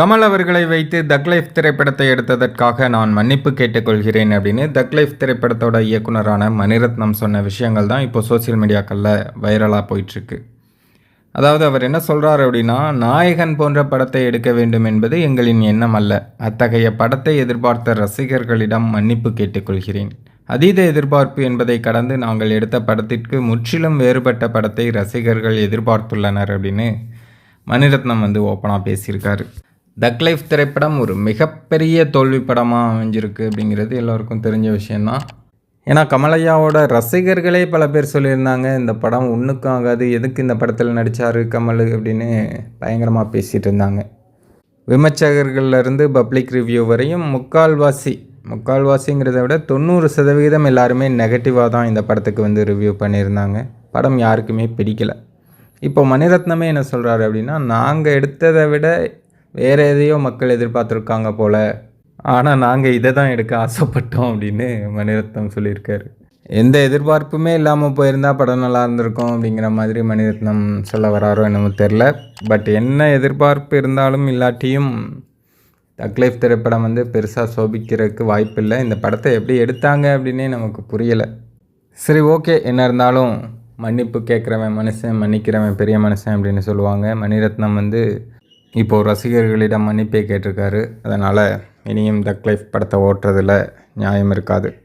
கமல் அவர்களை வைத்து தக் லைஃப் திரைப்படத்தை எடுத்ததற்காக நான் மன்னிப்பு கேட்டுக்கொள்கிறேன் அப்படின்னு தக் லைஃப் திரைப்படத்தோட இயக்குனரான மணிரத்னம் சொன்ன விஷயங்கள் தான் இப்போ சோஷியல் மீடியாக்களில் வைரலாக போயிட்டுருக்கு அதாவது அவர் என்ன சொல்கிறார் அப்படின்னா நாயகன் போன்ற படத்தை எடுக்க வேண்டும் என்பது எங்களின் எண்ணம் அல்ல. அத்தகைய படத்தை எதிர்பார்த்த ரசிகர்களிடம் மன்னிப்பு கேட்டுக்கொள்கிறேன். அதீத எதிர்பார்ப்பு என்பதை கடந்து நாங்கள் எடுத்த படத்திற்கு முற்றிலும் வேறுபட்ட படத்தை ரசிகர்கள் எதிர்பார்த்துள்ளனர் அப்படின்னு மணிரத்னம் வந்து ஓப்பனாக பேசியிருக்காரு. டக்லைஃப் திரைப்படம் ஒரு மிகப்பெரிய தோல்வி படமாக அமைஞ்சிருக்கு அப்படிங்கிறது எல்லோருக்கும் தெரிஞ்ச விஷயந்தான். ஏன்னா கமலையாவோட ரசிகர்களே பல பேர் சொல்லியிருந்தாங்க இந்த படம் ஒன்றுக்கும் ஆகாது எதுக்கு இந்த படத்தில் நடித்தார் கமல் அப்படின்னு பயங்கரமாக பேசிகிட்டு இருந்தாங்க விமர்சகர்கள்லேருந்து பப்ளிக் ரிவ்யூ வரையும் முக்கால்வாசி முக்கால்வாசிங்கிறத விட தொண்ணூறு சதவிகிதம் எல்லாருமே நெகட்டிவாக தான் இந்த படத்துக்கு வந்து ரிவ்யூ பண்ணியிருந்தாங்க. படம் யாருக்குமே பிடிக்கல. இப்போ மணிரத்னமே என்ன சொல்கிறாரு அப்படின்னா நாங்கள் எடுத்ததை விட வேறு எதையோ மக்கள் எதிர்பார்த்துருக்காங்க போல். ஆனால் நாங்கள் இதை தான் எடுக்க ஆசைப்பட்டோம் அப்படின்னு மணிரத்னம் சொல்லியிருக்காரு. எந்த எதிர்பார்ப்புமே இல்லாமல் போயிருந்தால் படம் நல்லா இருந்திருக்கும் அப்படிங்கிற மாதிரி மணிரத்னம் சொல்ல வராரோ என்னமோ தெரில பட் என்ன எதிர்பார்ப்பு இருந்தாலும் இல்லாட்டியும் தக்லைஃப் திரைப்படம் வந்து பெருசாக சோபிக்கிறதுக்கு வாய்ப்பில்லை. இந்த படத்தை எப்படி எடுத்தாங்க அப்படின்னே நமக்கு புரியலை. சரி ஓகே. என்ன இருந்தாலும் மன்னிப்பு கேட்குறவன் மனுஷன் மன்னிக்கிறவன் பெரிய மனுஷன் அப்படின்னு சொல்லுவாங்க. மணிரத்னம் வந்து இப்போது ரசிகர்களிடம் மன்னிப்பே கேட்டிருக்காரு. அதனால் இனியும் தக் லைஃப் படத்தை ஓட்டுறதுல நியாயம் இருக்காது.